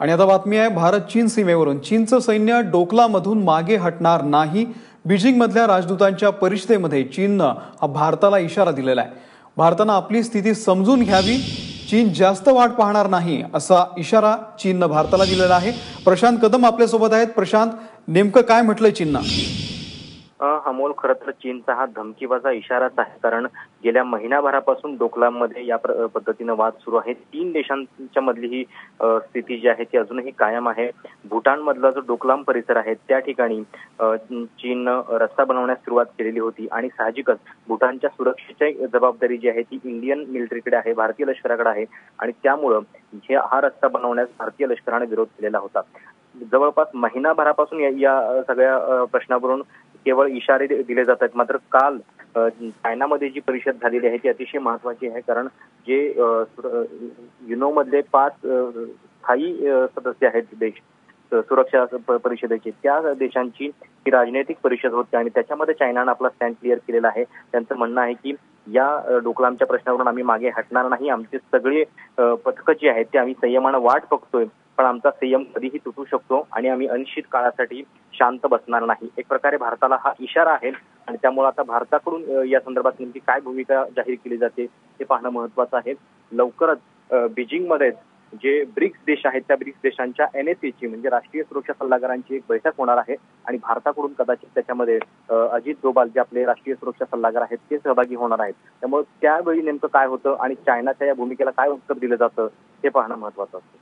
आणि आता बातमी आहे भारत चीन सीमेवरून. चीनचं सैन्य डोकलामधून मागे हटणार नाही. बीजिंगमधल्या राजदूतांच्या परिषदेमध्ये चीननं हा भारताला इशारा दिलेला आहे. भारतानं आपली स्थिती समजून घ्यावी. चीन जास्त वाट पाहणार नाही असा इशारा चीननं भारताला दिलेला आहे. प्रशांत कदम आपल्यासोबत आहेत. प्रशांत नेमकं काय म्हटलंय चीननं? अमोल खरं तर चीनचा हा धमकीबाजा इशाराच आहे. कारण गेल्या महिनाभरापासून डोकलाममध्ये या पद्धतीनं वाद सुरू आहे. तीन देशांच्या मधली ही स्थिती जी आहे ती अजूनही कायम आहे. भूटानमधला जो डोकलाम परिसर आहे त्या ठिकाणी चीननं रस्ता बनवण्यास सुरुवात केलेली होती. आणि साहजिकच भूटानच्या सुरक्षेची जबाबदारी जी आहे ती इंडियन मिलिटरीकडे आहे भारतीय लष्कराकडे आहे. आणि त्यामुळं हे हा रस्ता बनवण्यास भारतीय लष्कराने विरोध केलेला होता. जवळपास महिनाभरापासून या- या सगळ्या प्रश्नावरून केवळ इशारे दिले जात आहेत मात्र काल चायनामध्ये जी परिषद झालेली आहे ती अतिशय महत्वाची आहे. कारण जे युनो मधले पाच स्थायी सदस्य आहेत देश सुरक्षा परिषदेचे. त्या देशांची ही राजनैतिक परिषद होती आणि त्याच्यामध्ये चायनानं आपला स्टँड क्लिअर केलेला आहे. त्यांचं म्हणणं आहे की या डोकलामच्या प्रश्नावरून आम्ही मागे हटणार नाही. आमचे सगळे पथकं जी आहेत ते आम्ही संयमानं वाट बघतोय. पण आमचा संयम कधीही तुटू शकतो आणि आम्ही अनिश्चित काळासाठी शांत बसणार नाही. एक प्रकारे भारताला हा इशारा आहे आणि त्यामुळे आता भारताकडून या संदर्भात नेमकी काय भूमिका जाहीर केली जाते हे पाहणं महत्वाचं आहे. लवकरच बीजिंगमध्ये जे ब्रिक्स देश आहेत त्या ब्रिक्स देशांच्या एन एस ची म्हणजे राष्ट्रीय सुरक्षा सल्लागारांची एक बैठक होणार आहे आणि भारताकडून कदाचित त्याच्यामध्ये अजित डोभाल जे आपले राष्ट्रीय सुरक्षा सल्लागार आहेत ते सहभागी होणार आहेत. त्यामुळे त्यावेळी नेमकं काय होतं आणि चायनाच्या या भूमिकेला काय उत्तर दिलं जातं हे पाहणं महत्वाचं असतं.